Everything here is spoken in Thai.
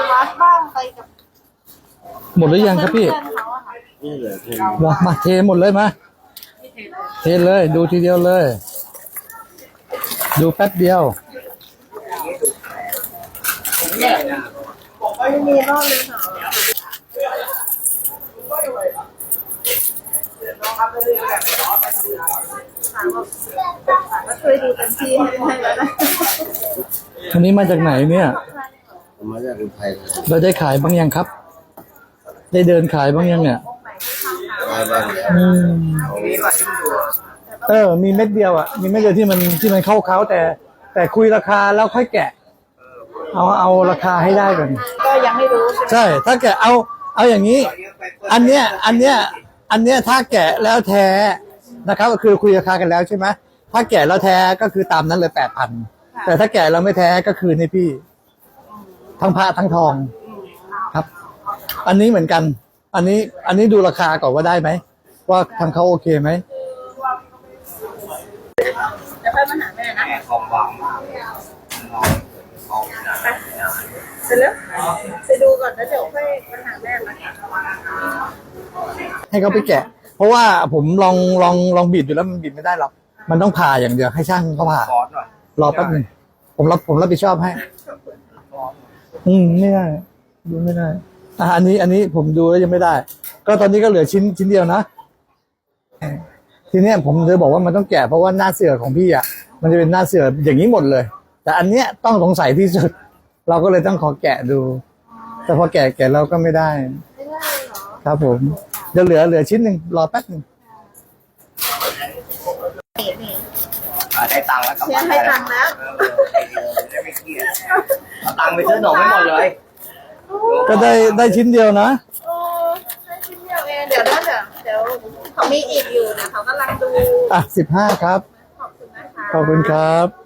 วัดบ้างไปกับหมดหรือยังครับพี่เพื่อนเขาอะค่ะนี่เหลือเพียงมามาเทหมดเลยมาเทเลย ดูทีเดียวเลย ดูแป๊บเดียว ไม่มีรอบเลยค่ะถามว่าถามว่าเคยดูเต็มที่ให้แล้วนะวันนี้มาจากไหนเนี่ยผ มมาจากอุทัยธานีเราได้ขายบ้างยังครับ ได้เดินขายบ้างยังเนี่ย ได้บ้างอืมเออ มีเม็ดเดียวอะ มีเม็ดเดียวที่มันที่มันเข้าเขาแต่ แต่คุยราคาแล้วค่อยแกะ เอาเอาราคาให้ได้ก่อน ก็ยังไม่รู้ใช่ไหมใช่ ถ้าแกะเอา เอาอย่างนี้ อันเนี้ย อันเนี้ย อันเนี้ยถ้าแกะแล้วแท้นะครับ ก็คือคุยราคากันแล้วใช่ไหมถ้าแกะแล้วแท้ก็คือตามนั้นเลยแปดพัน แต่ถ้าแกะแล้วไม่แท้ก็คือในพี่ ทั้งพระทั้งทอง ครับ อันนี้เหมือนกัน อันนี้ อันนี้ดูราคาก่อนว่าได้ไหม ว่าทางเขาโอเคไหมเดี๋ยวค่อยมาหาแม่นะความหวังเสร็จแล้วไปดูก่อนแล้วเดี๋ยวค่อยมาหาแม่นะให้เขาไปแกะ เพราะว่าผมลองลองลองบีบอยู่แล้วมันบีบไม่ได้หรอก มันต้องผ่าอย่างเดียวให้ช่างเขาผ่าคอร์สหน่อยรอแป๊บหนึงผมรับผมรับผิดชอบให้ อืมไม่ได้ดูไม่ได้อะอันนี้อันนี้ผมดูแล้วยังไม่ได้ ก็ตอนนี้ก็เหลือชิ้นชิ้นเดียวนะทีเนี้ยผมจะบอกว่ามันต้องแกะเพราะว่าหน้าเสือของพี่อะมันจะเป็นหน้าเสืออย่างนี้หมดเลย แต่อันเนี้ยต้องสงสัยที่สุด เราก็เลยต้องขอแกะดู แต่พอแกะแกะเราก็ไม่ได้ ไม่ได้เหรอครับผมเดี๋ยวเหลือเหลือชิ้นหนึ่งรอแป๊บหนึ่งนี่นี่อะได้ตังค์แล้วกลับเชียบ้านร์ให้ตังค์แล้ว เออได้ไม่ เครียดเอาตังค์ไปซื้อขนมให้หมดเลยก็ได้ได้ชิ้นเดียวนะ โอ้ได้ชิ้นเดียวเองเดี๋ยวนะเดี๋ยวเดี๋ยวเขามีอีกอยู่นะเขากำลังดูอะสิบห้าครับ ขอบคุณนะคะ ขอบคุณครับ